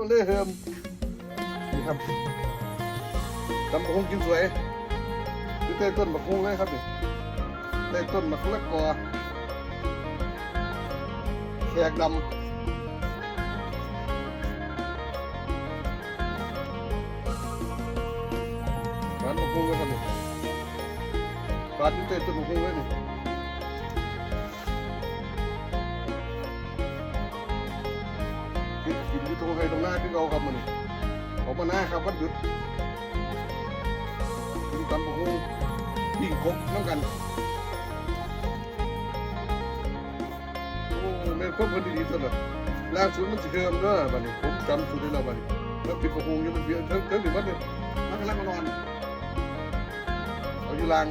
มันเลยเฮิมนี่ครับตำบักหุ่งกินสวยอยู่ใต้ต้นบักหุ่งเลยครับนี่ใต้ต้นบักละกอแขกดำร้านบักหุ่งเลยครับนี่ร้านอยู่ใต้ต้นบักหุ่งเลยนี่ ยู่ตรงไห้ตรงหน้าที่เราครับมันออกมาหน้าครับวันหยุดกินตำบักหุ่งปิ้งกบน้ำกันโอ้แม่นควบกันดีๆสุดเลยล่างสุดมันสิเทิมเด้อบัดนี้ผมจำสุดได้แล้วบัดนี้แล้วปิดบักหุ่งยู่มันเบียดเทิงเทิงถึงวันนี้มันกำลังมานอนเอาอยู่ลาง